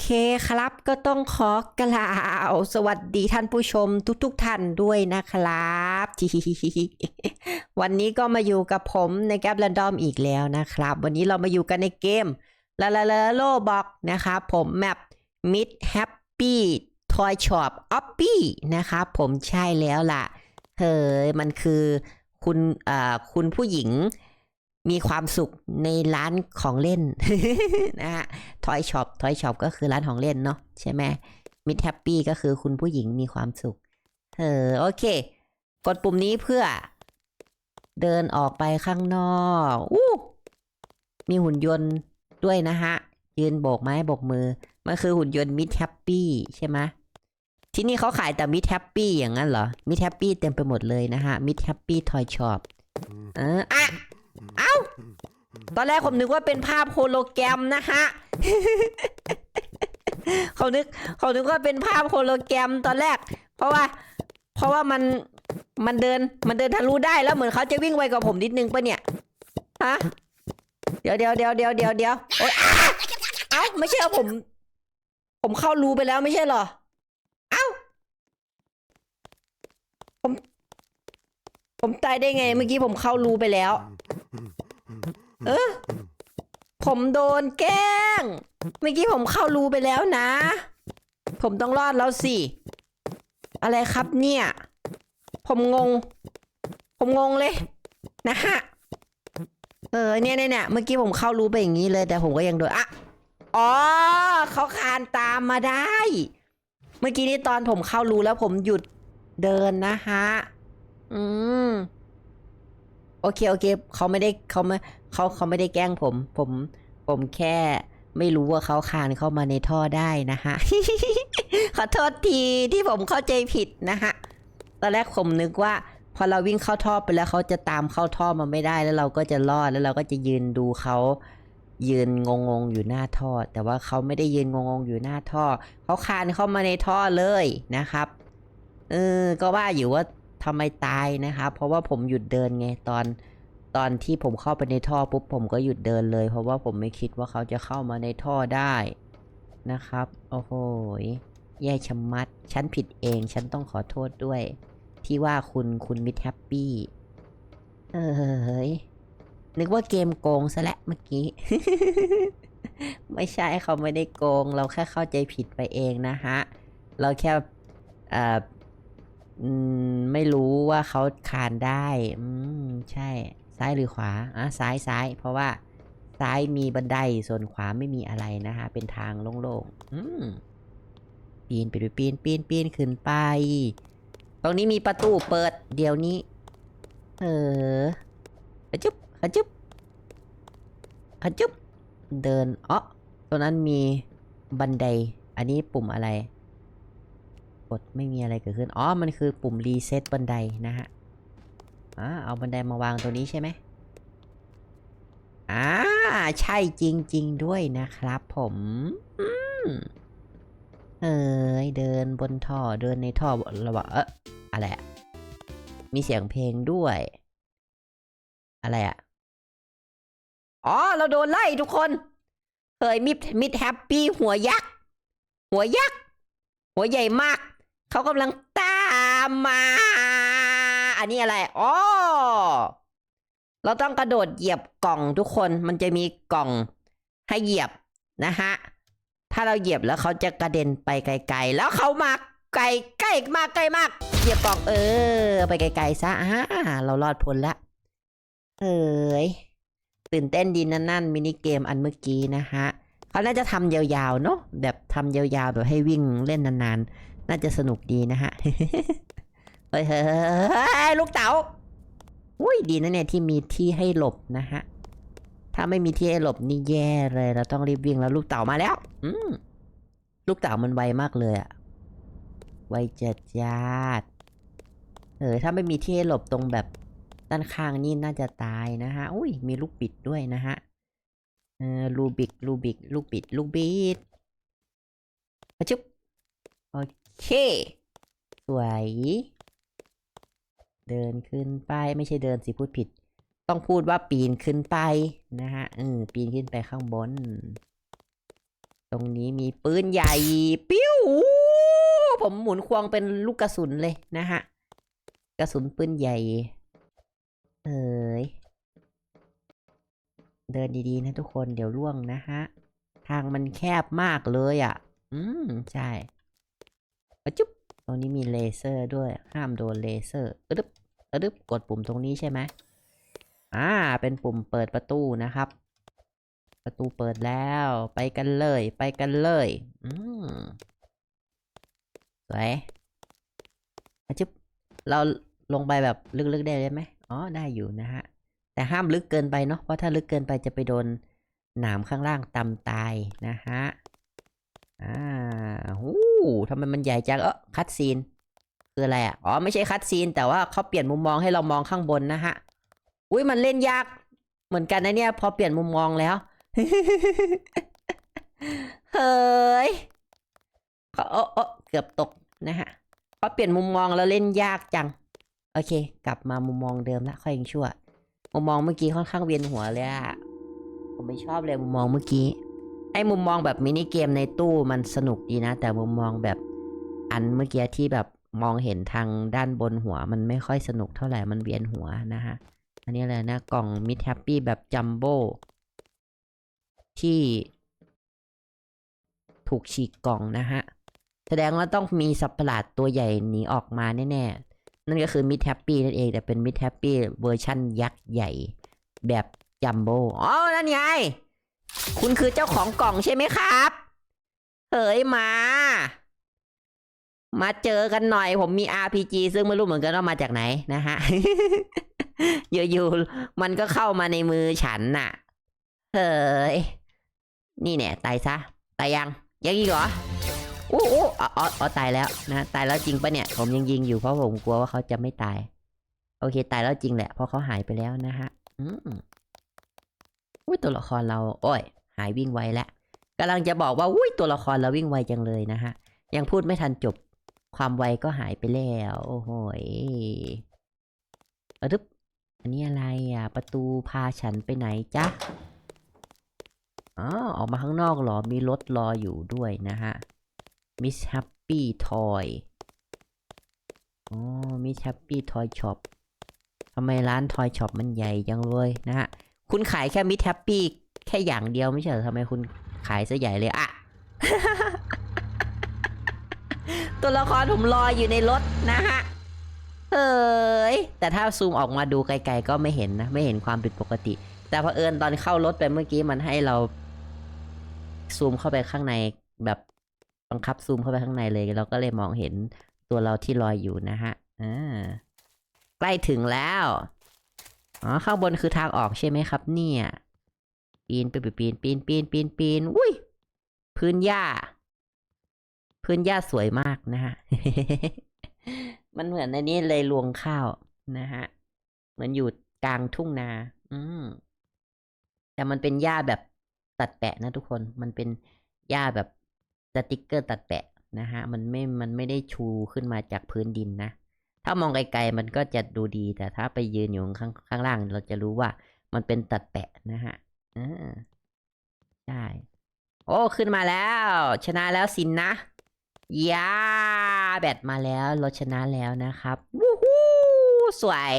เคครับก็ต้องขอกล่าวสวัสดีท่านผู้ชมทุกๆทท่านด้วยนะครับ วันนี้ก็มาอยู่กับผมในแกลบแรนดอมอีกแล้วนะครับ วันนี้เรามาอยู่กันในเกมลาลาลาโลบอกนะครับผมแมปมิดแฮปปี้ทอยช็อปออปปี้นะครับผมใช่แล้วล่ะเฮ้ยมันคือคุณอ่าคุณผู้หญิง มีความสุขในร้านของเล่นนะฮะทอยช็อปทอยช็อปก็คือร้านของเล่นเนาะใช่ไหมมิดแฮปปี้ก็คือคุณผู้หญิงมีความสุข เออโอเค กดปุ่มนี้เพื่อ เดินออกไปข้างนอกอู้มีหุ่นยนต์ด้วยนะฮะ ยืนโบกไม้โบกมือ มันคือหุ่นยนต์มิดแฮปปี้ใช่ไหมที่นี่เขาขายแต่มิดแฮปปี้อย่างนั้นเหรอ มิดแฮปปี้เต็มไปหมดเลยนะฮะ มิดแฮปปี้ทอยช็อปเอออะ เอ้า ตอนแรกผมนึกว่าเป็นภาพโฮโลแกรมนะฮะ เขานึกเขานึกว่าเป็นภาพโฮโลแกรมตอนแรก เพราะว่า เพราะว่ามันมันเดินมันเดินทะลุได้แล้วเหมือนเขาจะวิ่งไวกว่าผมนิดนึงปะเนี่ยฮะเดี๋ยวเดี๋ยวเดี๋ยวเดี๋ยวเดี๋ยวเดี๋ยวโอ๊ยอ้าเอ้าไม่ใช่เหรอผม ผมเข้ารูไปแล้วไม่ใช่เหรอเอ้าผม ผมตายได้ไง เมื่อกี้ผมเข้ารูไปแล้ว เออ ผมโดนแกล้ง เมื่อกี้ผมเข้ารูไปแล้วนะ ผมต้องรอดแล้วสิ อะไรครับเนี่ย ผมงง ผมงงเลย นะฮะ เออเนี่ยเนี่ยเนี่ยเมื่อกี้ผมเข้ารูไปอย่างนี้เลย แต่ผมก็ยังโดนอะอ๋อเขาคานตามมาได้ เมื่อกี้นี้ตอนผมเข้ารูแล้วผมหยุดเดินนะฮะ อืม โอเคโอเคเขาไม่ได้เขาไม่เขาเขาไม่ได้แกล้งผม ผม ผมแค่ไม่รู้ว่าเขาคานเข้ามาในท่อได้นะฮะ ขอโทษทีที่ผมเข้าใจผิดนะฮะ ตอนแรกผมนึกว่า พอเราวิ่งเข้าท่อไปแล้วเขาจะตามเข้าท่อมาไม่ได้แล้วเราก็จะรอดแล้วเราก็จะยืนดูเขายืนงงๆอยู่หน้าท่อ แต่ว่าเขาไม่ได้ยืนงงๆอยู่หน้าท่อ เขาคานเข้ามาในท่อเลยนะครับ เออ ก็ว่าอยู่ว่า ทำไมตายนะครับเพราะว่าผมหยุดเดินไงตอนตอนที่ผมเข้าไปในท่อปุ๊บผมก็หยุดเดินเลย เพราะว่าผมไม่คิดว่าเขาจะเข้ามาในท่อได้นะครับ โอ้โหแย่ชะมัด ฉันผิดเอง ฉันต้องขอโทษด้วย ที่ว่าคุณคุณมิดแฮปปี้เอ้ยนึกว่าเกมโกงซะและเมื่อกี้ ไม่ใช่เขาไม่ได้โกง เราแค่เข้าใจผิดไปเองนะฮะ เราแค่เอืมไม่รู้ว่าเขาคานได้อืมใช่ ซ้ายหรือขวาอะซ้ายซ้าย เพราะว่าซ้ายมีบันไดส่วนขวาไม่มีอะไรนะคะ เป็นทางโล่งๆอืมปีนไปดูปีนปีนปีนขึ้นไป ตรงนี้มีประตูเปิด เดี๋ยวนี้ เออขจุบขจุบขจุบเดินอ๋อตรงนั้นมีบันได อันนี้ปุ่มอะไร กดไม่มีอะไรเกิดขึ้น อ๋อ มันคือปุ่มรีเซ็ตบันไดนะฮะอ่าเอาบันไดมาวางตัวนี้ใช่ไหมอ่า ใช่จริง ๆ ด้วยนะครับผมเอ้ยเดินบนท่อเดินในท่อระหว่างเอ๊ะอะไรอะมีเสียงเพลงด้วย อะไรอะอ๋อ เราโดนไล่ทุกคนเฮ้ยมิดมิดแฮปปี้หัวยักษ์ หัวยักษ์ หัวใหญ่มาก เขากำลังตามมา อันนี้อะไรอ๋อเราต้องกระโดดเหยียบกล่องทุกคน มันจะมีกล่องให้เหยียบนะฮะ ถ้าเราเหยียบแล้วเขาจะกระเด็นไปไกล ๆ แล้วเขามาไกลใกล้มากใกล้มาก เหยียบกล่องเออ ไปไกลๆซะอ่าเรารอดพ้นละ เอ้ยตื่นเต้นดีนั่นนั่นมินิเกมอันเมื่อกี้นะฮะเขาน่าจะทำยาวๆเนอะแบบทำยาวๆแบบให้วิ่งเล่นนานๆ น่าจะสนุกดีนะฮะเฮ้ยเฮ้ยเฮ้ยลูกเต๋าอุ้ยดีนะเนี่ยที่มีที่ให้หลบนะฮะ ถ้าไม่มีที่ให้หลบนี่แย่เลย เราต้องรีบวิ่งแล้วลูกเต๋ามาแล้ว อืมลูกเต๋ามันไวมากเลยอะไวจัดจัดเออถ้าไม่มีที่ให้หลบตรงแบบด้านข้างนี่น่าจะตายนะฮะ อุ้ยมีลูกบิดด้วยนะฮะ เออลูบิกลูบิกลูกบิดลูกบิดอะจุ๊บโอ เค สวย เดินขึ้นไปไม่ใช่เดินสิพูดผิด ต้องพูดว่าปีนขึ้นไปนะฮะเออปีนขึ้นไปข้างบน ตรงนี้มีปืนใหญ่ ปิ้ว ผมหมุนควงเป็นลูกกระสุนเลยนะฮะ กระสุนปืนใหญ่ เอ้ยเดินดีๆนะทุกคนเดี๋ยวล่วงนะฮะ ทางมันแคบมากเลยอะ อืม ใช่ จุ๊บตรงนี้มีเลเซอร์ด้วยห้ามโดนเลเซอร์อึดึบอึดึบกดปุ่มตรงนี้ใช่ไหมอ่า เป็นปุ่มเปิดประตูนะครับ ประตูเปิดแล้วไปกันเลย ไปกันเลย อืมสวยอะจุ๊บเราลงไปแบบลึกๆได้เลยไหมอ๋อได้อยู่นะฮะ แต่ห้ามลึกเกินไปเนาะเพราะถ้าลึกเกินไปจะไปโดนหนามข้างล่างตำตายนะฮะอ่าหู ทำไมมันใหญ่จังเออคัดซีนคืออะไรอะ อ๋อ ไม่ใช่คัดซีน แต่ว่าเขาเปลี่ยนมุมมองให้เรามองข้างบนนะฮะ อุ้ยมันเล่นยาก เหมือนกันนะเนี่ย พอเปลี่ยนมุมมองแล้ว เฮ้ยเขาเออเกือบตกนะฮะพอเปลี่ยนมุมมองแล้วเล่นยากจัง โอเค กลับมามุมมองเดิมละค่อยยังชั่ว มุมมองเมื่อกี้ค่อนข้างเวียนหัวเลยอะผมไม่ชอบเลยมุมมองเมื่อกี้ ไอ้มุมมองแบบมินิเกมในตู้มันสนุกดีนะ แต่มุมมองแบบอันเมื่อกี้ที่แบบมองเห็นทางด้านบนหัว มันไม่ค่อยสนุกเท่าไหร่มันเวียนหัวนะฮะ อันนี้เลยนะกล่องมิดแฮปปี้แบบจัมโบ้ที่ถูกฉีกกล่องนะฮะ แสดงว่าต้องมีสัตว์ประหลาดตัวใหญ่หนีออกมาแน่ๆ นั่นก็คือมิดแฮปปี้นั่นเอง แต่เป็นมิดแฮปปี้เวอร์ชั่นยักษ์ใหญ่แบบจัมโบ้อ๋อ นั่นไง คุณคือเจ้าของกล่องใช่ไหมครับเฮ้ยมา มาเจอกันหน่อย ผมมี RPG ซึ่งไม่รู้เหมือนกันว่ามาจากไหนนะฮะ อยู่ๆมันก็เข้ามาในมือฉันน่ะเฮ้ย นี่เนี่ยตายซะ ตายยัง ยังอีกเหรออู้อู้อ๋ออ๋ออ๋อตายแล้วนะ ตายแล้วจริงปะเนี่ย ผมยังยิงอยู่เพราะผมกลัวว่าเขาจะไม่ตาย โอเค ตายแล้วจริงแหละ เพราะเขาหายไปแล้วนะฮะ อืม อุ้ยตัวละครเรา โอ้ย หายวิ่งไวแล้วกำลังจะบอกว่าอุ้ยตัวละครเราวิ่งไวจังเลยนะฮะ ยังพูดไม่ทันจบ ความไวก็หายไปแล้ว โอ้โหยเออทึบอันนี้อะไรอะ ประตูพาฉันไปไหนจ๊ะอ๋อออกมาข้างนอกหรอ มีรถรออยู่ด้วยนะฮะ Miss Happy Toy อ๋อ Miss Happy Toy Shop ทำไมร้าน Toy Shop มันใหญ่จังเลยนะฮะ คุณขายแค่ Miss Happy แค่อย่างเดียวไม่ใช่เหรอทำไมคุณขายซะใหญ่เลยอะ ตัวละครผมลอยอยู่ในรถนะฮะเฮ้ยแต่ถ้าซูมออกมาดูไกลๆก็ไม่เห็นนะ ไม่เห็นความผิดปกติ แต่พอเอิญตอนเข้ารถไปเมื่อกี้มันให้เรา ซูมเข้าไปข้างในแบบบังคับซูมเข้าไปข้างในเลยเราก็เลยมองเห็นตัวเราที่ลอยอยู่นะฮะอ่าใกล้ถึงแล้ว อ๋อ ข้างบนคือทางออกใช่ไหมครับ เนี่ย ปีนไปนปีนปีนปีนปีนปีนอุ้ย พื้นหญ้า พื้นหญ้าสวยมากนะฮะ มันเหมือนในนี้เลยรวงข้าวนะฮะ เหมือนอยู่กลางทุ่งนา อืม แต่มันเป็นหญ้าแบบตัดแปะนะทุกคน มันเป็นหญ้าแบบสติกเกอร์ตัดแปะนะฮะ มันไม่ มันไม่ได้ชูขึ้นมาจากพื้นดินนะ ถ้ามองไกลๆมันก็จะดูดีแต่ถ้าไปยืนอยู่ข้างข้างล่าง เราจะรู้ว่ามันเป็นตัดแปะนะฮะอ่าใช่โอ้ ขึ้นมาแล้ว ชนะแล้วสินนะยาแบตมาแล้ว เราชนะแล้วนะครับ วู้ฮู้สวย